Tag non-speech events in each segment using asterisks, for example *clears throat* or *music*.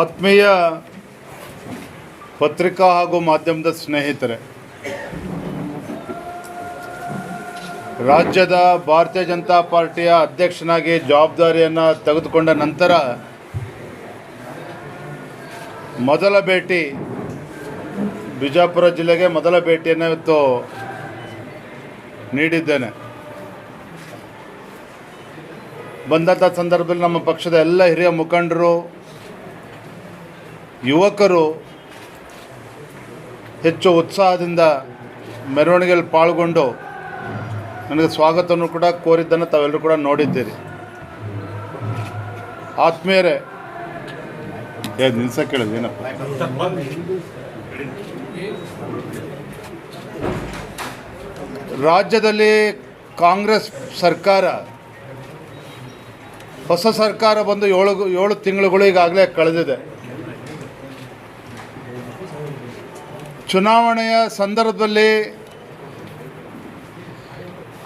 ಆತ್ಮೀಯ ಪತ್ರಿಕಾ ಹಾಗೂ ಮಾಧ್ಯಮದ ಸ್ನೇಹಿತರೆ, ರಾಜ್ಯದ ಭಾರತೀಯ ಜನತಾ ಪಾರ್ಟಿಯ ಅಧ್ಯಕ್ಷನಾಗಿ ಜವಾಬ್ದಾರಿಯನ್ನು ತೆಗೆದುಕೊಂಡ ನಂತರ ಮೊದಲ ಭೇಟಿ ಬಿಜಾಪುರ ಜಿಲ್ಲೆಗೆ ಮೊದಲ ಭೇಟಿಯನ್ನು ಇವತ್ತು ನೀಡಿದ್ದೇನೆ. ಬಂದಂಥ ಸಂದರ್ಭದಲ್ಲಿ ನಮ್ಮ ಪಕ್ಷದ ಎಲ್ಲ ಹಿರಿಯ ಮುಖಂಡರು, ಯುವಕರು ಹೆಚ್ಚು ಉತ್ಸಾಹದಿಂದ ಮೆರವಣಿಗೆಯಲ್ಲಿ ಪಾಲ್ಗೊಂಡು ನನಗೆ ಸ್ವಾಗತವನ್ನು ಕೂಡ ಕೋರಿದ್ದನ್ನು ತಾವೆಲ್ಲರೂ ಕೂಡ ನೋಡಿದ್ದೀರಿ. ಆತ್ಮೀಯರೇ ನಿಲ್ಸ ಕೇಳಿದ್ವಿ ಏನಪ್ಪ? ರಾಜ್ಯದಲ್ಲಿ ಕಾಂಗ್ರೆಸ್ ಸರ್ಕಾರ ಹೊಸ ಸರ್ಕಾರ ಬಂದು ಏಳು ಏಳು ತಿಂಗಳುಗಳು ಈಗಾಗಲೇ ಕಳೆದಿದೆ. ಚುನಾವಣೆಯ ಸಂದರ್ಭದಲ್ಲಿ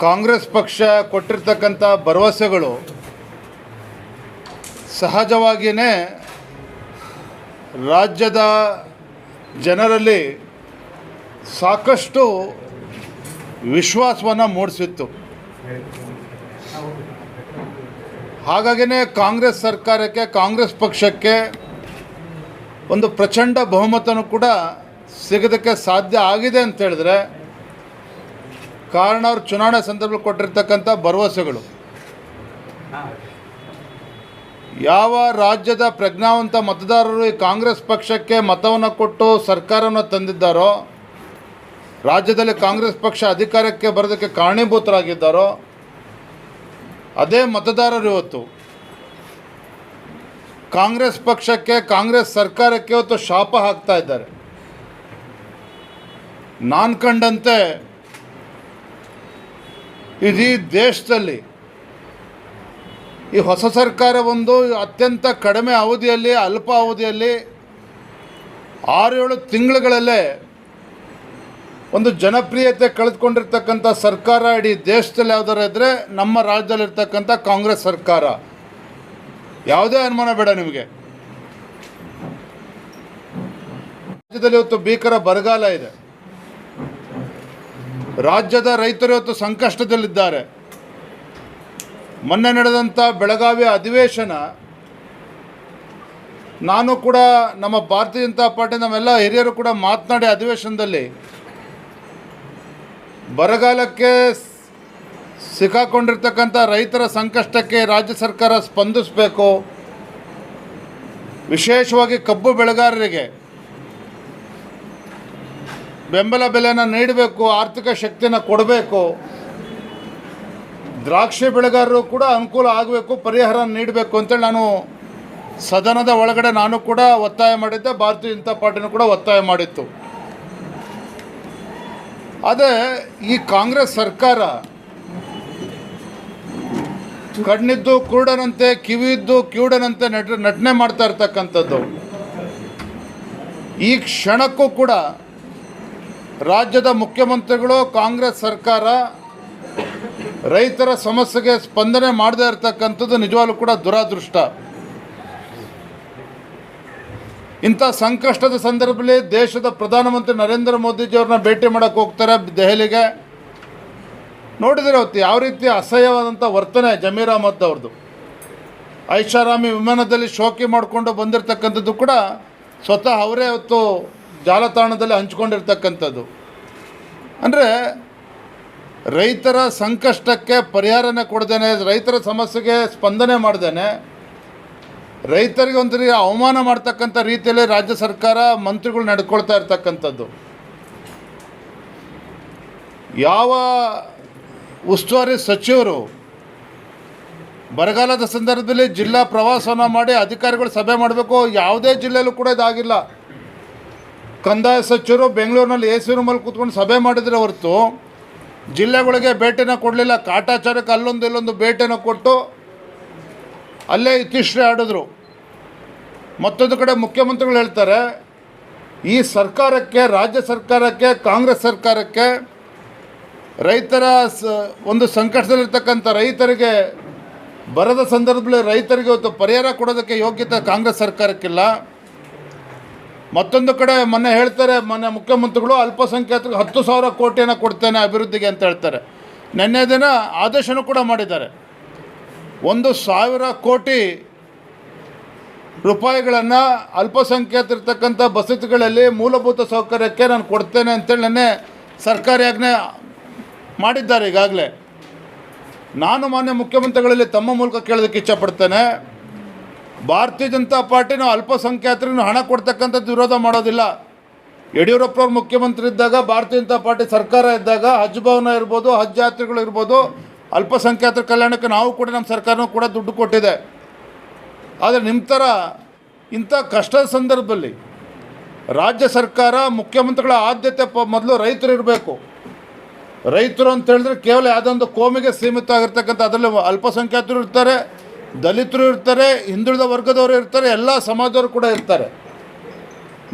ಕಾಂಗ್ರೆಸ್ ಪಕ್ಷ ಕೊಟ್ಟಿರ್ತಕ್ಕಂಥ ಭರವಸೆಗಳು ಸಹಜವಾಗಿಯೇ ರಾಜ್ಯದ ಜನರಲ್ಲಿ ಸಾಕಷ್ಟು ವಿಶ್ವಾಸವನ್ನು ಮೂಡಿಸಿತ್ತು. ಹಾಗಾಗಿನೇ ಕಾಂಗ್ರೆಸ್ ಸರ್ಕಾರಕ್ಕೆ, ಕಾಂಗ್ರೆಸ್ ಪಕ್ಷಕ್ಕೆ ಒಂದು ಪ್ರಚಂಡ ಬಹುಮತನೂ ಕೂಡ ಸಿಗೋದಕ್ಕೆ ಸಾಧ್ಯ ಆಗಿದೆ ಅಂತ ಹೇಳಿದ್ರೆ, ಕಾರಣ ಅವರು ಚುನಾವಣೆ ಸಂದರ್ಭದಲ್ಲಿ ಕೊಟ್ಟಿರ್ತಕ್ಕಂಥ ಭರವಸೆಗಳು. ಯಾವ ರಾಜ್ಯದ ಪ್ರಜ್ಞಾವಂತ ಮತದಾರರು ಈ ಕಾಂಗ್ರೆಸ್ ಪಕ್ಷಕ್ಕೆ ಮತವನ್ನು ಕೊಟ್ಟು ಸರ್ಕಾರವನ್ನು ತಂದಿದ್ದಾರೋ, ರಾಜ್ಯದಲ್ಲಿ ಕಾಂಗ್ರೆಸ್ ಪಕ್ಷ ಅಧಿಕಾರಕ್ಕೆ ಬರೋದಕ್ಕೆ ಕಾರಣೀಭೂತರಾಗಿದ್ದಾರೋ ಅದೇ ಮತದಾರರು ಇವತ್ತು. ಕಾಂಗ್ರೆಸ್ ಪಕ್ಷಕ್ಕೆ ಕಾಂಗ್ರೆಸ್ ಸರ್ಕಾರಕ್ಕೆ ಇವತ್ತು ಶಾಪ ಹಾಕ್ತಾ ಇದ್ದಾರೆ. ನಾನು ಕಂಡಂತೆ ಇಡೀ ದೇಶದಲ್ಲಿ ಈ ಹೊಸ ಸರ್ಕಾರ ಒಂದು ಅತ್ಯಂತ ಕಡಿಮೆ ಅವಧಿಯಲ್ಲಿ, ಅಲ್ಪ ಅವಧಿಯಲ್ಲಿ ಆರು ಏಳು ತಿಂಗಳುಗಳಲ್ಲೇ ಒಂದು ಜನಪ್ರಿಯತೆ ಕಳೆದುಕೊಂಡಿರ್ತಕ್ಕಂಥ ಸರ್ಕಾರ ಇಡೀ ದೇಶದಲ್ಲಿ ಯಾವ್ದಾರು ಇದ್ದರೆ ನಮ್ಮ ರಾಜ್ಯದಲ್ಲಿರ್ತಕ್ಕಂಥ ಕಾಂಗ್ರೆಸ್ ಸರ್ಕಾರ. ಯಾವುದೇ ಅನುಮಾನ ಬೇಡ ನಿಮಗೆ. ರಾಜ್ಯದಲ್ಲಿ ಇವತ್ತು ಭೀಕರ ಬರಗಾಲ ಇದೆ. ರಾಜ್ಯದ ರೈತರು ಇವತ್ತು ಸಂಕಷ್ಟದಲ್ಲಿದ್ದಾರೆ. ಮೊನ್ನೆ ನಡೆದಂಥ ಬೆಳಗಾವಿ ಅಧಿವೇಶನ ನಾನು ಕೂಡ ನಮ್ಮ ಭಾರತೀಯ ಜನತಾ ಪಾರ್ಟಿ ನಮ್ಮೆಲ್ಲ ಹಿರಿಯರು ಕೂಡ ಮಾತನಾಡಿ ಅಧಿವೇಶನದಲ್ಲಿ ಬರಗಾಲಕ್ಕೆ ಸಿಕ್ಕಾಕೊಂಡಿರ್ತಕ್ಕಂಥ ರೈತರ ಸಂಕಷ್ಟಕ್ಕೆ ರಾಜ್ಯ ಸರ್ಕಾರ ಸ್ಪಂದಿಸಬೇಕು. ವಿಶೇಷವಾಗಿ ಕಬ್ಬು ಬೆಳೆಗಾರರಿಗೆ. ಬೆಂಬಲ ಬೆಲೆನ ನೀಡಬೇಕು, ಆರ್ಥಿಕ ಶಕ್ತಿನ ಕೊಡಬೇಕು. ದ್ರಾಕ್ಷಿ ಬೆಳೆಗಾರರು ಕೂಡ ಅನುಕೂಲ ಆಗಬೇಕು, ಪರಿಹಾರ ನೀಡಬೇಕು ಅಂತೇಳಿ ನಾನು ಸದನದ ಒಳಗಡೆ ನಾನು ಕೂಡ ಒತ್ತಾಯ ಮಾಡಿದ್ದೆ, ಭಾರತೀಯ ಜನತಾ ಪಾರ್ಟಿನೂ ಕೂಡ ಒತ್ತಾಯ ಮಾಡಿತ್ತು. ಅದೇ ಈ ಕಾಂಗ್ರೆಸ್ ಸರ್ಕಾರ ಕಣ್ಣಿದ್ದು ಕುರುಡನಂತೆ, ಕಿವಿಯಿದ್ದು ಕಿವುಡನಂತೆ ನಟ, ನಟನೆ ಮಾಡ್ತಾ ಇರ್ತಕ್ಕಂಥದ್ದು. ಈ ಕ್ಷಣಕ್ಕೂ ಕೂಡ ರಾಜ್ಯದ ಮುಖ್ಯಮಂತ್ರಿಗಳು, ಕಾಂಗ್ರೆಸ್ ಸರ್ಕಾರ ರೈತರ ಸಮಸ್ಯೆಗೆ ಸ್ಪಂದನೆ ಮಾಡದೇ ಇರತಕ್ಕಂಥದ್ದು ನಿಜವಾಗ್ಲೂ ಕೂಡ ದುರಾದೃಷ್ಟ. ಇಂಥ ಸಂಕಷ್ಟದ ಸಂದರ್ಭದಲ್ಲಿ ದೇಶದ ಪ್ರಧಾನಮಂತ್ರಿ ನರೇಂದ್ರ ಮೋದಿಜಿಯವ್ರನ್ನ ಭೇಟಿ ಮಾಡೋಕ್ಕೆ ಹೋಗ್ತಾರೆ ದೆಹಲಿಗೆ. ನೋಡಿದರೆ ಅವತ್ತು ಯಾವ ರೀತಿ ಅಸಹ್ಯವಾದಂಥ ವರ್ತನೆ ಜಮೀರ್ ಅಹಮದ್ ಅವ್ರದ್ದು. ಐಷಾರಾಮಿ ವಿಮಾನದಲ್ಲಿ ಶೋಕಿ ಮಾಡಿಕೊಂಡು ಬಂದಿರತಕ್ಕಂಥದ್ದು ಕೂಡ ಸ್ವತಃ ಅವರೇ ಅವತ್ತು ಜಾಲತಾಣದಲ್ಲಿ ಹಂಚ್ಕೊಂಡಿರ್ತಕ್ಕಂಥದ್ದು. ಅಂದರೆ ರೈತರ ಸಂಕಷ್ಟಕ್ಕೆ ಪರಿಹಾರನೇ ಕೊಡ್ದೇನೆ, ರೈತರ ಸಮಸ್ಯೆಗೆ ಸ್ಪಂದನೆ ಮಾಡ್ದೇನೆ ರೈತರಿಗೆ ಒಂದು ರೀತಿ ಅವಮಾನ ಮಾಡ್ತಕ್ಕಂಥ ರೀತಿಯಲ್ಲಿ ರಾಜ್ಯ ಸರ್ಕಾರ ಮಂತ್ರಿಗಳು ನಡ್ಕೊಳ್ತಾ ಇರ್ತಕ್ಕಂಥದ್ದು. ಯಾವ ಉಸ್ತುವಾರಿ ಸಚಿವರು ಬರಗಾಲದ ಸಂದರ್ಭದಲ್ಲಿ ಜಿಲ್ಲಾ ಪ್ರವಾಸವನ್ನು ಮಾಡಿ ಅಧಿಕಾರಿಗಳು ಸಭೆ ಮಾಡಬೇಕು, ಯಾವುದೇ ಜಿಲ್ಲೆಯಲ್ಲೂ ಕೂಡ ಇದಾಗಿಲ್ಲ. ಕಂದಾಯ ಸಚಿವರು ಬೆಂಗಳೂರಿನಲ್ಲಿ ಎ ಸಿ ರೂಮಲ್ಲಿ ಕೂತ್ಕೊಂಡು ಸಭೆ ಮಾಡಿದರೆ ಹೊರತು ಜಿಲ್ಲೆಗಳಿಗೆ ಭೇಟಿನ ಕೊಡಲಿಲ್ಲ. ಕಾಟಾಚಾರಕ್ಕೆ ಅಲ್ಲೊಂದು ಇಲ್ಲೊಂದು ಭೇಟಿನ ಕೊಟ್ಟು ಅಲ್ಲೇ ಇತಿಶ್ರೀ ಆಡಿದ್ರು. ಮತ್ತೊಂದು ಕಡೆ ಮುಖ್ಯಮಂತ್ರಿಗಳು ಹೇಳ್ತಾರೆ, ಈ ಸರ್ಕಾರಕ್ಕೆ, ರಾಜ್ಯ ಸರ್ಕಾರಕ್ಕೆ, ಕಾಂಗ್ರೆಸ್ ಸರ್ಕಾರಕ್ಕೆ ರೈತರ ಸ, ಒಂದು ಸಂಕಷ್ಟದಲ್ಲಿರ್ತಕ್ಕಂಥ ರೈತರಿಗೆ, ಬರದ ಸಂದರ್ಭದಲ್ಲಿ ರೈತರಿಗೆ ಇವತ್ತು ಪರಿಹಾರ ಕೊಡೋದಕ್ಕೆ ಯೋಗ್ಯತೆ ಕಾಂಗ್ರೆಸ್ ಸರ್ಕಾರಕ್ಕಿಲ್ಲ. ಮತ್ತೊಂದು ಕಡೆ ಮೊನ್ನೆ ಹೇಳ್ತಾರೆ, ಮೊನ್ನೆ ಮುಖ್ಯಮಂತ್ರಿಗಳು ಅಲ್ಪಸಂಖ್ಯಾತರಿಗೆ ಹತ್ತು ಸಾವಿರ ಕೋಟಿಯನ್ನು ಕೊಡ್ತೇನೆ ಅಭಿವೃದ್ಧಿಗೆ ಅಂತ ಹೇಳ್ತಾರೆ. ನಿನ್ನೆ ದಿನ ಆದೇಶನೂ ಕೂಡ ಮಾಡಿದ್ದಾರೆ. ಒಂದು ಸಾವಿರ ಕೋಟಿ ರೂಪಾಯಿಗಳನ್ನು ಅಲ್ಪಸಂಖ್ಯಾತರಿರ್ತಕ್ಕಂಥ ಬಸತಿಗಳಲ್ಲಿ ಮೂಲಭೂತ ಸೌಕರ್ಯಕ್ಕೆ ನಾನು ಕೊಡ್ತೇನೆ ಅಂತೇಳಿ ನನ್ನೆ ಸರ್ಕಾರಿ ಆಜ್ಞೆ ಮಾಡಿದ್ದಾರೆ ಈಗಾಗಲೇ. ನಾನು ಮಾನ್ಯ ಮುಖ್ಯಮಂತ್ರಿಗಳಲ್ಲಿ ತಮ್ಮ ಮೂಲಕ ಕೇಳೋದಕ್ಕೆ ಇಚ್ಛಪಡ್ತೇನೆ. ಭಾರತೀಯ ಜನತಾ ಪಾರ್ಟಿ ನಾವು ಅಲ್ಪಸಂಖ್ಯಾತರಿಗೆ ಹಣ ಕೊಡ್ತಕ್ಕಂಥದ್ದು ವಿರೋಧ ಮಾಡೋದಿಲ್ಲ. ಯಡಿಯೂರಪ್ಪ ಮುಖ್ಯಮಂತ್ರಿ ಇದ್ದಾಗ ಭಾರತೀಯ ಜನತಾ ಪಾರ್ಟಿ ಸರ್ಕಾರ ಇದ್ದಾಗ ಹಜ್ ಭವನ ಇರ್ಬೋದು, ಹಜ್ ಯಾತ್ರೆಗಳು ಇರ್ಬೋದು ಅಲ್ಪಸಂಖ್ಯಾತರ ಕಲ್ಯಾಣಕ್ಕೆ ನಾವು ಕೂಡ ನಮ್ಮ ಸರ್ಕಾರನೂ ಕೂಡ ದುಡ್ಡು ಕೊಟ್ಟಿದೆ. ಆದರೆ ನಿಮ್ಮ ಥರ ಇಂಥ ಕಷ್ಟದ ಸಂದರ್ಭದಲ್ಲಿ ರಾಜ್ಯ ಸರ್ಕಾರ, ಮುಖ್ಯಮಂತ್ರಿಗಳ ಆದ್ಯತೆ ಪ ಮೊದಲು ರೈತರು ಇರಬೇಕು. ರೈತರು ಅಂತ ಹೇಳಿದ್ರೆ ಕೇವಲ ಯಾವುದೊಂದು ಕೋಮಿಗೆ ಸೀಮಿತ ಆಗಿರ್ತಕ್ಕಂಥ ಅದರಲ್ಲಿ ಅಲ್ಪಸಂಖ್ಯಾತರು ಇರ್ತಾರೆ, ದಲಿತರು ಇರ್ತಾರೆ, ಹಿಂದುಳಿದ ವರ್ಗದವರು ಇರ್ತಾರೆ, ಎಲ್ಲ ಸಮಾಜದವರು ಕೂಡ ಇರ್ತಾರೆ.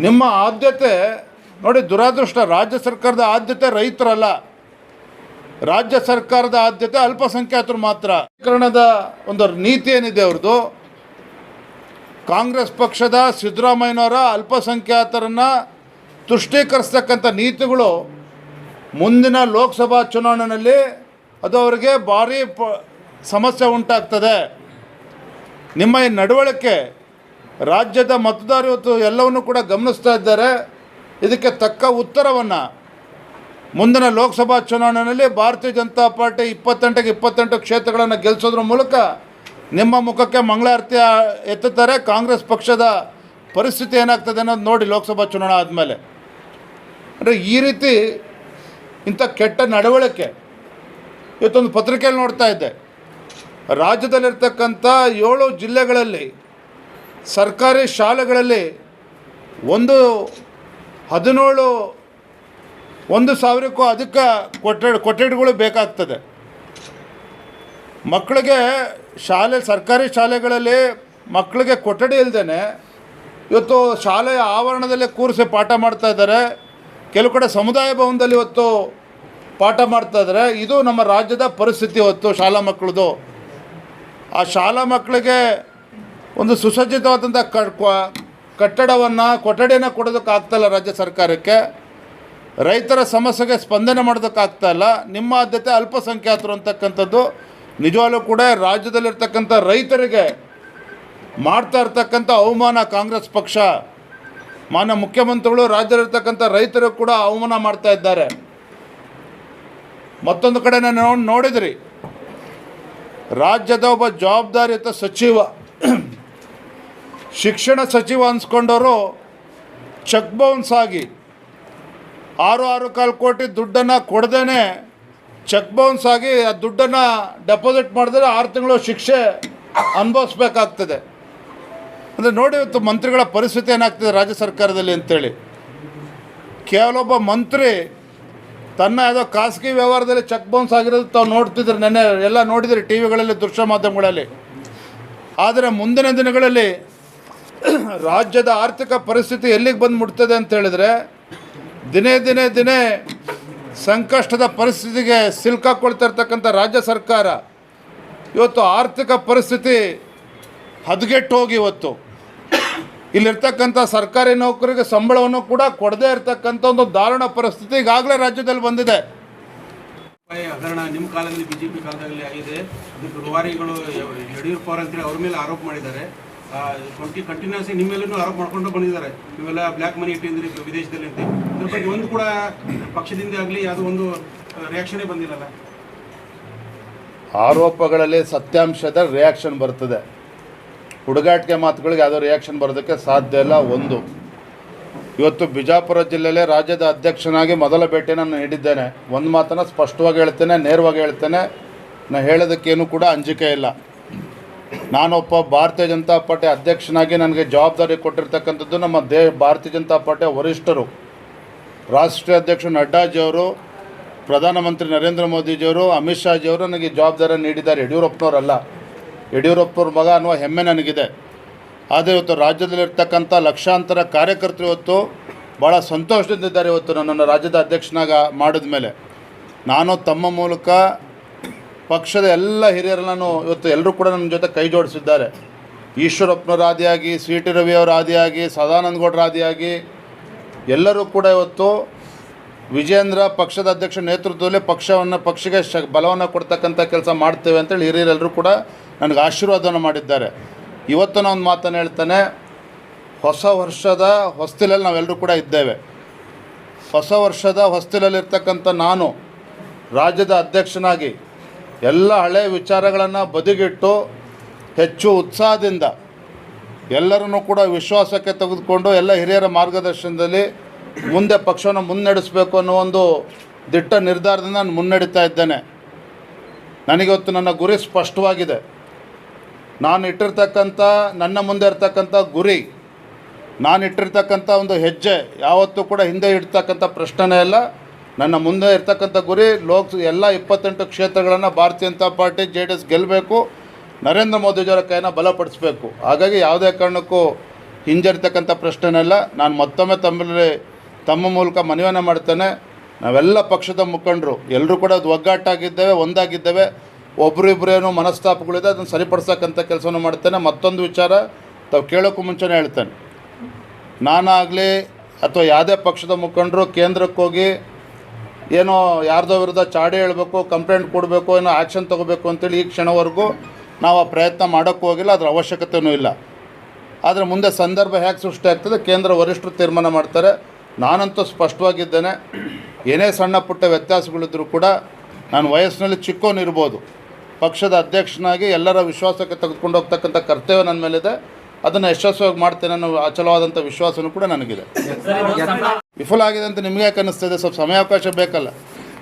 ನಿಮ್ಮ ಆದ್ಯತೆ ನೋಡಿ ದುರಾದೃಷ್ಟ, ರಾಜ್ಯ ಸರ್ಕಾರದ ಆದ್ಯತೆ ರೈತರಲ್ಲ. ರಾಜ್ಯ ಸರ್ಕಾರದ ಆದ್ಯತೆ ಅಲ್ಪಸಂಖ್ಯಾತರು ಮಾತ್ರ. ಕರ್ಣದ ಒಂದು ನೀತಿ ಏನಿದೆ ಅವ್ರದ್ದು ಕಾಂಗ್ರೆಸ್ ಪಕ್ಷದ ಸಿದ್ದರಾಮಯ್ಯನವರ ಅಲ್ಪಸಂಖ್ಯಾತರನ್ನು ತುಷ್ಟೀಕರಿಸ್ತಕ್ಕಂಥ ನೀತಿಗಳು ಮುಂದಿನ ಲೋಕಸಭಾ ಚುನಾವಣೆಯಲ್ಲಿ ಅದು ಅವರಿಗೆ ಭಾರಿ ಪ ಸಮಸ್ಯೆ ಉಂಟಾಗ್ತದೆ. ನಿಮ್ಮ ಈ ನಡವಳಿಕೆ ರಾಜ್ಯದ ಮತದಾರರು ಇವತ್ತು ಎಲ್ಲವನ್ನು ಕೂಡ ಗಮನಿಸ್ತಾ ಇದ್ದಾರೆ. ಇದಕ್ಕೆ ತಕ್ಕ ಉತ್ತರವನ್ನು ಮುಂದಿನ ಲೋಕಸಭಾ ಚುನಾವಣೆಯಲ್ಲಿ ಭಾರತೀಯ ಜನತಾ ಪಾರ್ಟಿ ಇಪ್ಪತ್ತೆಂಟಕ್ಕೆ ಇಪ್ಪತ್ತೆಂಟು ಕ್ಷೇತ್ರಗಳನ್ನು ಗೆಲ್ಲಿಸೋದ್ರ ಮೂಲಕ ನಿಮ್ಮ ಮುಖಕ್ಕೆ ಮಂಗಳಾರತಿ ಎತ್ತುತ್ತಾರೆ. ಕಾಂಗ್ರೆಸ್ ಪಕ್ಷದ ಪರಿಸ್ಥಿತಿ ಏನಾಗ್ತದೆ ಅನ್ನೋದು ನೋಡಿ ಲೋಕಸಭಾ ಚುನಾವಣೆ ಆದಮೇಲೆ. ಅಂದರೆ ಈ ರೀತಿ ಇಂಥ ಕೆಟ್ಟ ನಡವಳಿಕೆ ಇವತ್ತೊಂದು ಪತ್ರಿಕೆಯಲ್ಲಿ ನೋಡ್ತಾ ಇದ್ದೆ. ರಾಜ್ಯದಲ್ಲಿರ್ತಕ್ಕಂಥ ಏಳು ಜಿಲ್ಲೆಗಳಲ್ಲಿ ಸರ್ಕಾರಿ ಶಾಲೆಗಳಲ್ಲಿ ಒಂದು ಹದಿನೇಳು ಒಂದು ಸಾವಿರಕ್ಕೂ ಅದಕ್ಕೆ ಕೊಠಡಿ ಕೊಠಡಿಗಳು ಬೇಕಾಗ್ತದೆ. ಮಕ್ಕಳಿಗೆ ಶಾಲೆ, ಸರ್ಕಾರಿ ಶಾಲೆಗಳಲ್ಲಿ ಮಕ್ಕಳಿಗೆ ಕೊಠಡಿ ಇಲ್ಲದೇ ಇವತ್ತು ಶಾಲೆಯ ಆವರಣದಲ್ಲೇ ಕೂರಿಸಿ ಪಾಠ ಮಾಡ್ತಾ ಇದ್ದಾರೆ. ಕೆಲವು ಕಡೆ ಸಮುದಾಯ ಭವನದಲ್ಲಿ ಇವತ್ತು ಪಾಠ ಮಾಡ್ತಾ ಇದ್ದಾರೆ. ಇದು ನಮ್ಮ ರಾಜ್ಯದ ಪರಿಸ್ಥಿತಿ ಇವತ್ತು ಶಾಲಾ ಮಕ್ಕಳದು. ಆ ಶಾಲಾ ಮಕ್ಕಳಿಗೆ ಒಂದು ಸುಸಜ್ಜಿತವಾದಂಥ ಕಟ್ಟಡವನ್ನು, ಕೊಠಡಿಯನ್ನು ಕೊಡೋದಕ್ಕಾಗ್ತಾಯಿಲ್ಲ ರಾಜ್ಯ ಸರ್ಕಾರಕ್ಕೆ. ರೈತರ ಸಮಸ್ಯೆಗೆ ಸ್ಪಂದನೆ ಮಾಡೋದಕ್ಕಾಗ್ತಾ ಇಲ್ಲ. ನಿಮ್ಮ ಆದ್ಯತೆ ಅಲ್ಪಸಂಖ್ಯಾತರು ಅಂತಕ್ಕಂಥದ್ದು ನಿಜವಾಗ್ಲೂ ಕೂಡ ರಾಜ್ಯದಲ್ಲಿರ್ತಕ್ಕಂಥ ರೈತರಿಗೆ ಮಾಡ್ತಾ ಇರ್ತಕ್ಕಂಥ ಅವಮಾನ ಕಾಂಗ್ರೆಸ್ ಪಕ್ಷ, ಮಾನ್ಯ ಮುಖ್ಯಮಂತ್ರಿಗಳು, ರಾಜ್ಯದಲ್ಲಿರ್ತಕ್ಕಂಥ ರೈತರು ಕೂಡ ಅವಮಾನ ಮಾಡ್ತಾ ಇದ್ದಾರೆ. ಮತ್ತೊಂದು ಕಡೆ ನಾನು ನೋಡಿದ್ರಿ. ರಾಜ್ಯದ ಒಬ್ಬ ಜವಾಬ್ದಾರಿಯುತ ಸಚಿವ, ಶಿಕ್ಷಣ ಸಚಿವ ಅನ್ಸ್ಕೊಂಡವರು ಚೆಕ್ ಬೌನ್ಸ್ ಆಗಿ ಆರು ಆರು ಕಾಲು ಕೋಟಿ ದುಡ್ಡನ್ನು ಕೊಡ್ದೇ ಚೆಕ್ ಬೌನ್ಸ್ ಆಗಿ ಆ ದುಡ್ಡನ್ನು ಡೆಪಾಸಿಟ್ ಮಾಡಿದ್ರೆ ಆರು ತಿಂಗಳು ಶಿಕ್ಷೆ ಅನುಭವಿಸ್ಬೇಕಾಗ್ತದೆ. ಅಂದರೆ ನೋಡಿ ಇವತ್ತು ಮಂತ್ರಿಗಳ ಪರಿಸ್ಥಿತಿ ಏನಾಗ್ತದೆ ರಾಜ್ಯ ಸರ್ಕಾರದಲ್ಲಿ ಅಂತೇಳಿ. ಕೇವಲ ಒಬ್ಬ ಮಂತ್ರಿ ತನ್ನ ಯಾವುದೋ ಖಾಸಗಿ ವ್ಯವಹಾರದಲ್ಲಿ ಚೆಕ್ ಬೌನ್ಸ್ ಆಗಿರೋದು ತಾವು ನೋಡ್ತಿದ್ರು ನೆನ್ನೆ, ಎಲ್ಲ ನೋಡಿದ್ರಿ ಟಿ ವಿಗಳಲ್ಲಿ ದೃಶ್ಯ ಮಾಧ್ಯಮಗಳಲ್ಲಿ. ಆದರೆ ಮುಂದಿನ ದಿನಗಳಲ್ಲಿ *clears throat* ರಾಜ್ಯದ ಆರ್ಥಿಕ ಪರಿಸ್ಥಿತಿ ಎಲ್ಲಿಗೆ ಬಂದು ಮುಟ್ತದೆ ಅಂತ ಹೇಳಿದರೆ ದಿನೇ ದಿನೇ ದಿನೇ ಸಂಕಷ್ಟದ ಪರಿಸ್ಥಿತಿಗೆ ಸಿಲ್ಕಾಕೊಳ್ತಿರ್ತಕ್ಕಂಥ ರಾಜ್ಯ ಸರ್ಕಾರ ಇವತ್ತು ಆರ್ಥಿಕ ಪರಿಸ್ಥಿತಿ ಹದಗೆಟ್ಟು ಹೋಗಿ ಇವತ್ತು. ಇಲ್ಲಿರ್ತಕ್ಕಂಥ ಸರ್ಕಾರಿ ನೌಕರಿಗೆ ಸಂಬಳವನ್ನು ಕೂಡ ಕೊಡದೇ ಇರತಕ್ಕಂಥ ಒಂದು ದಾರುಣ ಪರಿಸ್ಥಿತಿ ಈಗಾಗಲೇ ರಾಜ್ಯದಲ್ಲಿ ಬಂದಿದೆ. ಹಗರಣ ನಿಮ್ಮ ಕಾಲದಲ್ಲಿ ಬಿಜೆಪಿ ಕಾಲದಲ್ಲಿ ಆಗಿದೆ. ಯಡಿಯೂರಪ್ಪ ಅವರಂತೇಳಿ ಅವ್ರ ಮೇಲೆ ಆರೋಪ ಮಾಡಿದ್ದಾರೆ. ಟ್ವೆಂಟಿ ಕಂಟಿನ್ಯೂಸ್ ನಿಮ್ಮ ಮೇಲೂ ಆರೋಪ ಮಾಡ್ಕೊಂಡು ಬಂದಿದ್ದಾರೆ. ನೀವೆಲ್ಲ ಬ್ಲ್ಯಾಕ್ ಮನಿ ಇಟ್ಟಿದ್ರಿ ವಿದೇಶದಲ್ಲಿ ಅಂತ. ಇದ್ರ ಬಗ್ಗೆ ಒಂದು ಕೂಡ ಪಕ್ಷದಿಂದ ಆಗಲಿ ಯಾವುದೋ ಒಂದು ರಿಯಾಕ್ಷನೇ ಬಂದಿಲ್ಲಲ್ಲ. ಆರೋಪಗಳಲ್ಲಿ ಸತ್ಯಾಂಶದ ರಿಯಾಕ್ಷನ್ ಬರ್ತದೆ. ಹುಡುಗಾಟಿಕೆ ಮಾತುಗಳಿಗೆ ಯಾವುದೋ ರಿಯಾಕ್ಷನ್ ಬರೋದಕ್ಕೆ ಸಾಧ್ಯ ಇಲ್ಲ, ಒಂದು. ಇವತ್ತು ಬಿಜಾಪುರ ಜಿಲ್ಲೆಯಲ್ಲೇ ರಾಜ್ಯದ ಅಧ್ಯಕ್ಷನಾಗಿ ಮೊದಲ ಭೇಟಿ ನಾನು ನೀಡಿದ್ದೇನೆ. ಒಂದು ಮಾತನ್ನು ಸ್ಪಷ್ಟವಾಗಿ ಹೇಳ್ತೇನೆ, ನೇರವಾಗಿ ಹೇಳ್ತೇನೆ. ನಾನು ಹೇಳೋದಕ್ಕೇನು ಕೂಡ ಅಂಜಿಕೆ ಇಲ್ಲ. ನಾನೊಬ್ಬ ಭಾರತೀಯ ಜನತಾ ಪಾರ್ಟಿ ಅಧ್ಯಕ್ಷನಾಗಿ ನನಗೆ ಜವಾಬ್ದಾರಿ ಕೊಟ್ಟಿರ್ತಕ್ಕಂಥದ್ದು ನಮ್ಮ ದೇ, ಭಾರತೀಯ ಜನತಾ ಪಾರ್ಟಿಯ ವರಿಷ್ಠರು. ರಾಷ್ಟ್ರೀಯ ಅಧ್ಯಕ್ಷ ನಡ್ಡಾಜಿಯವರು ಪ್ರಧಾನಮಂತ್ರಿ ನರೇಂದ್ರ ಮೋದಿಜಿಯವರು, ಅಮಿತ್ ಶಾಜಿಯವರು ನನಗೆ ಜವಾಬ್ದಾರಿ ನೀಡಿದ್ದಾರೆ. ಯಡಿಯೂರಪ್ಪನವರಲ್ಲ. ಯಡಿಯೂರಪ್ಪನವ್ರ ಮಗ ಅನ್ನುವ ಹೆಮ್ಮೆ ನನಗಿದೆ. ಆದರೆ ಇವತ್ತು ರಾಜ್ಯದಲ್ಲಿರ್ತಕ್ಕಂಥ ಲಕ್ಷಾಂತರ ಕಾರ್ಯಕರ್ತರು ಇವತ್ತು ಭಾಳ ಸಂತೋಷದಿಂದಿದ್ದಾರೆ ಇವತ್ತು ನನ್ನನ್ನು ರಾಜ್ಯದ ಅಧ್ಯಕ್ಷನಾಗ ಮಾಡಿದ ಮೇಲೆ ನಾನು ತಮ್ಮ ಮೂಲಕ ಪಕ್ಷದ ಎಲ್ಲ ಹಿರಿಯರನ್ನು ಇವತ್ತು ಎಲ್ಲರೂ ಕೂಡ ನನ್ನ ಜೊತೆ ಕೈ ಜೋಡಿಸಿದ್ದಾರೆ. ಈಶ್ವರಪ್ಪನವ್ರ ಆದಿಯಾಗಿ ಸಿ ಟಿ ರವಿಯವರ ಆದಿಯಾಗಿ ಸದಾನಂದ ಗೌಡರ ಆದಿಯಾಗಿ ಎಲ್ಲರೂ ಕೂಡ ಇವತ್ತು ವಿಜೇಂದ್ರ ಪಕ್ಷದ ಅಧ್ಯಕ್ಷ ನೇತೃತ್ವದಲ್ಲಿ ಪಕ್ಷವನ್ನು ಪಕ್ಷಕ್ಕೆ ಶ, ಬಲವನ್ನು ಕೊಡ್ತಕ್ಕಂಥ ಕೆಲಸ ಮಾಡ್ತೇವೆ ಅಂತೇಳಿ ಹಿರಿಯರೆಲ್ಲರೂ ಕೂಡ ನನಗೆ ಆಶೀರ್ವಾದವನ್ನು ಮಾಡಿದ್ದಾರೆ. ಇವತ್ತು ನಾನು ಒಂದು ಮಾತನ್ನು ಹೇಳ್ತಾನೆ. ಹೊಸ ವರ್ಷದ ಹೊಸ್ತಿಲಲ್ಲಿ ನಾವೆಲ್ಲರೂ ಕೂಡ ಇದ್ದೇವೆ. ಹೊಸ ವರ್ಷದ ಹೊಸ್ತಿಲಲ್ಲಿರ್ತಕ್ಕಂಥ ನಾನು ರಾಜ್ಯದ ಅಧ್ಯಕ್ಷನಾಗಿ ಎಲ್ಲ ಹಳೆಯ ವಿಚಾರಗಳನ್ನು ಬದಿಗಿಟ್ಟು ಹೆಚ್ಚು ಉತ್ಸಾಹದಿಂದ ಎಲ್ಲರನ್ನೂ ಕೂಡ ವಿಶ್ವಾಸಕ್ಕೆ ತೆಗೆದುಕೊಂಡು ಎಲ್ಲ ಹಿರಿಯರ ಮಾರ್ಗದರ್ಶನದಲ್ಲಿ ಮುಂದೆ ಪಕ್ಷವನ್ನು ಮುನ್ನಡೆಸಬೇಕು ಅನ್ನೋ ಒಂದು ದಿಟ್ಟ ನಿರ್ಧಾರದಿಂದ ನಾನು ಮುನ್ನಡೀತಾ ಇದ್ದೇನೆ. ನನಗಿವತ್ತು ನನ್ನ ಗುರಿ ಸ್ಪಷ್ಟವಾಗಿದೆ. ನಾನು ಇಟ್ಟಿರ್ತಕ್ಕಂಥ, ನನ್ನ ಮುಂದೆ ಇರ್ತಕ್ಕಂಥ ಗುರಿ, ನಾನು ಇಟ್ಟಿರ್ತಕ್ಕಂಥ ಒಂದು ಹೆಜ್ಜೆ ಯಾವತ್ತೂ ಕೂಡ ಹಿಂದೆ ಇಡ್ತಕ್ಕಂಥ ಪ್ರಶ್ನೆನೇ ಇಲ್ಲ ನನ್ನ ಮುಂದೆ ಇರ್ತಕ್ಕಂಥ ಗುರಿ ಲೋಕ್ ಎಲ್ಲ ಇಪ್ಪತ್ತೆಂಟು ಕ್ಷೇತ್ರಗಳನ್ನು Bharatiya Janata party J D S ಗೆಲ್ಲಬೇಕು ನರೇಂದ್ರ ಮೋದಿಜಿಯವರ ಕೈನ ಬಲಪಡಿಸಬೇಕು. ಹಾಗಾಗಿ ಯಾವುದೇ ಕಾರಣಕ್ಕೂ ಹಿಂಜರಿತಕ್ಕಂಥ ಪ್ರಶ್ನೆನೆಲ್ಲ ನಾನು ಮತ್ತೊಮ್ಮೆ ತಮ್ಮಲ್ಲಿ, ತಮ್ಮ ಮೂಲಕ ಮನವಿಯನ್ನು ಮಾಡ್ತೇನೆ. ನಾವೆಲ್ಲ ಪಕ್ಷದ ಮುಖಂಡರು ಎಲ್ಲರೂ ಕೂಡ ಅದು ಒಗ್ಗಟ್ಟಾಗಿದ್ದೇವೆ ಒಂದಾಗಿದ್ದೇವೆ. ಏನೋ ಮನಸ್ತಾಪಗಳಿದೆ, ಅದನ್ನು ಸರಿಪಡಿಸಕ್ಕಂಥ ಕೆಲಸವನ್ನು ಮಾಡ್ತೇನೆ. ಮತ್ತೊಂದು ವಿಚಾರ, ತಾವು ಕೇಳೋಕ್ಕೂ ಮುಂಚೆನೇ ಹೇಳ್ತೇನೆ. ನಾನಾಗಲಿ ಅಥವಾ ಯಾವುದೇ ಪಕ್ಷದ ಮುಖಂಡರು ಕೇಂದ್ರಕ್ಕೆ ಹೋಗಿ ಏನೋ ಯಾರ್ದೋ ವಿರುದ್ಧ ಚಾಡಿ ಹೇಳಬೇಕು ಕಂಪ್ಲೇಂಟ್ ಕೊಡಬೇಕು, ಏನೋ ಆ್ಯಕ್ಷನ್ ತೊಗೋಬೇಕು ಅಂತೇಳಿ ಈ ಕ್ಷಣವರೆಗೂ ನಾವು ಆ ಪ್ರಯತ್ನ ಮಾಡೋಕ್ಕೂ ಹೋಗಿಲ್ಲ, ಅದರ ಅವಶ್ಯಕತೆಯೂ ಇಲ್ಲ. ಆದರೆ ಮುಂದೆ ಸಂದರ್ಭ ಹೇಗೆ ಸೃಷ್ಟಿ ಆಗ್ತದೆ, ಕೇಂದ್ರ ವರಿಷ್ಠರು ತೀರ್ಮಾನ ಮಾಡ್ತಾರೆ. ನಾನಂತೂ ಸ್ಪಷ್ಟವಾಗಿದ್ದೇನೆ, ಏನೇ ಸಣ್ಣ ಪುಟ್ಟ ವ್ಯತ್ಯಾಸಗಳಿದ್ದರೂ ಕೂಡ ನಾನು ವಯಸ್ಸಿನಲ್ಲಿ ಚಿಕ್ಕೋನಿರ್ಬೋದು ಪಕ್ಷದ ಅಧ್ಯಕ್ಷನಾಗಿ ಎಲ್ಲರ ವಿಶ್ವಾಸಕ್ಕೆ ತೆಗೆದುಕೊಂಡು ಹೋಗ್ತಕ್ಕಂಥ ಕರ್ತವ್ಯ ನನ್ನ ಮೇಲಿದೆ. ಅದನ್ನು ಯಶಸ್ವಿಯಾಗಿ ಮಾಡ್ತೇನೆ ಅನ್ನೋ ಅಚಲವಾದಂಥ ವಿಶ್ವಾಸನೂ ಕೂಡ ನನಗಿದೆ. ವಿಫಲ ಆಗಿದೆ ಅಂತ ನಿಮಗೆ ಯಾಕೆ ಅನ್ನಿಸ್ತದೆ? ಸ್ವಲ್ಪ ಸಮಯಾವಕಾಶ ಬೇಕಲ್ಲ.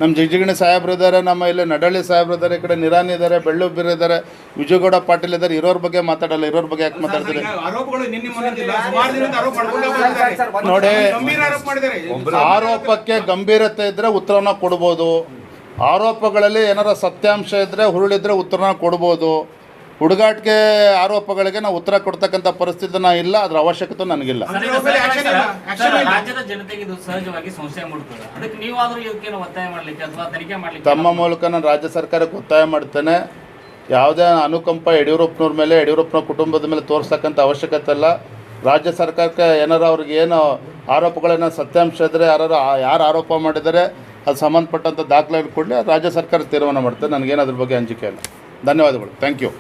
ನಮ್ಮ ಜಿಗಜಿಗಣಿ ಸಾಹೇಬ್ರು ಇದ್ದಾರೆ ನಮ್ಮ ಇಲ್ಲಿ ನಡಳ್ಳಿ ಸಾಹೇಬ್ರು ಇದ್ದಾರೆ ಈ ಕಡೆ ನಿರಾನಿ ಇದ್ದಾರೆ ಬೆಳ್ಳುಬ್ಬಿರು ಇದ್ದಾರೆ ವಿಜಯಗೌಡ ಪಾಟೀಲ್ ಇದ್ದಾರೆ ಇರೋರ ಬಗ್ಗೆ ಮಾತಾಡಲ್ಲ ಇರೋರ ಬಗ್ಗೆ ಯಾಕೆ ಮಾತಾಡ್ತೀರಿ? ನೋಡಿ ಗಂಭೀರ ಆರೋಪ ಮಾಡಿದ್ದಾರೆ. ಆರೋಪಕ್ಕೆ ಗಂಭೀರತೆ ಇದ್ದರೆ ಉತ್ತರನ ಕೊಡ್ಬೋದು. ಆರೋಪಗಳಲ್ಲಿ ಏನಾರ ಸತ್ಯಾಂಶ ಇದ್ರೆ ಹುರುಳಿದ್ರೆ ಉತ್ತರನ ಕೊಡ್ಬೋದು. ಹುಡುಗಾಟಿಗೆ ಆರೋಪಗಳಿಗೆ ನಾವು ಉತ್ತರ ಕೊಡ್ತಕ್ಕಂಥ ಪರಿಸ್ಥಿತಿ ನಾ ಇಲ್ಲ ಅದರ ಅವಶ್ಯಕತೆ ನನಗಿಲ್ಲ. ಅಂದ್ರೆ ಅವ್ರ ಇಲ್ಲ, action ಇಲ್ಲ. ರಾಜ್ಯದ ಜನತೆಗೆ ಇದು ಸಹಜವಾಗಿ ಸಂಶಯ ಮೂಡುತ್ತದೆ. ಅದಕ್ಕೆ ನೀವಾದ್ರೂ ಇದಕ್ಕೇನು ಒತ್ತಾಯ ಮಾಡ್ಲಿಕ್ಕೆ ಅಥವಾ ತನಿಖೆ ಮಾಡ್ಲಿಕ್ಕೆ ತಮ್ಮ ಮೂಲಕ ನಾನು ರಾಜ್ಯ ಸರ್ಕಾರಕ್ಕೆ ಒತ್ತಾಯ ಮಾಡ್ತೇನೆ. ಯಾವುದೇ ಅನುಕಂಪ ಯಡಿಯೂರಪ್ಪನವ್ರ ಮೇಲೆ ಯಡಿಯೂರಪ್ಪನ ಕುಟುಂಬದ ಮೇಲೆ ತೋರಿಸ್ತಕ್ಕಂಥ ಅವಶ್ಯಕತೆ ಇಲ್ಲ. ರಾಜ್ಯ ಸರ್ಕಾರಕ್ಕೆ ಏನಾರು ಅವ್ರಿಗೆ ಏನು ಆರೋಪಗಳನ್ನ ಸತ್ಯಾಂಶ ಇದ್ದರೆ ಯಾರು ಯಾರು ಆರೋಪ ಮಾಡಿದರೆ ಅದು ಸಂಬಂಧಪಟ್ಟಂಥ ದಾಖಲೆಗಳು ಕೊಡಲಿ ರಾಜ್ಯ ಸರ್ಕಾರ ತೀರ್ಮಾನ ಮಾಡ್ತಾರೆ ನನಗೇನು ಅದ್ರ ಬಗ್ಗೆ ಅಂಜಿಕೆ ಇಲ್ಲ. ಧನ್ಯವಾದಗಳು. ಥ್ಯಾಂಕ್ ಯು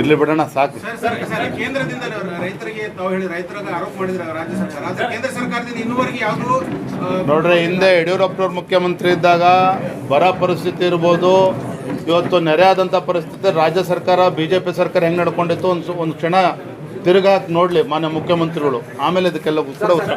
ಇರ್ಲಿ ಬಿಡೋಣ ಸಾಕು. ಸರ್ ಸರ್ ಸರ್ ಕೇಂದ್ರದಿಂದ ರೈತರಿಗೆ ತಾವು ಹೇಳಿ ರೈತರಿಗೆ ಆರೋಪ ಮಾಡಿದ್ರೆ ರಾಜ್ಯ ಸರ್ಕಾರ. ಕೇಂದ್ರ ಸರ್ಕಾರದಿಂದ ಇನ್ನೂವರೆಗೆ ಯಾವುದು ನೋಡ್ರಿ ಹಿಂದೆ ಯಡಿಯೂರಪ್ಪನವ್ರು ಮುಖ್ಯಮಂತ್ರಿ ಇದ್ದಾಗ ಬರ ಪರಿಸ್ಥಿತಿ ಇರ್ಬೋದು. ಇವತ್ತು ನೆರೆ ಆದಂಥ ಪರಿಸ್ಥಿತಿ ರಾಜ್ಯ ಸರ್ಕಾರ ಬಿ ಜೆ ಪಿ ಸರ್ಕಾರ ಹೆಂಗೆ ನಡ್ಕೊಂಡಿತ್ತು ಒಂದು ಒಂದು ಕ್ಷಣ ತಿರುಗಾಕ್ ನೋಡಲಿ ಮಾನ್ಯ ಮುಖ್ಯಮಂತ್ರಿಗಳು. ಆಮೇಲೆ ಇದಕ್ಕೆಲ್ಲ ಕೂಡ ಉತ್ತರ.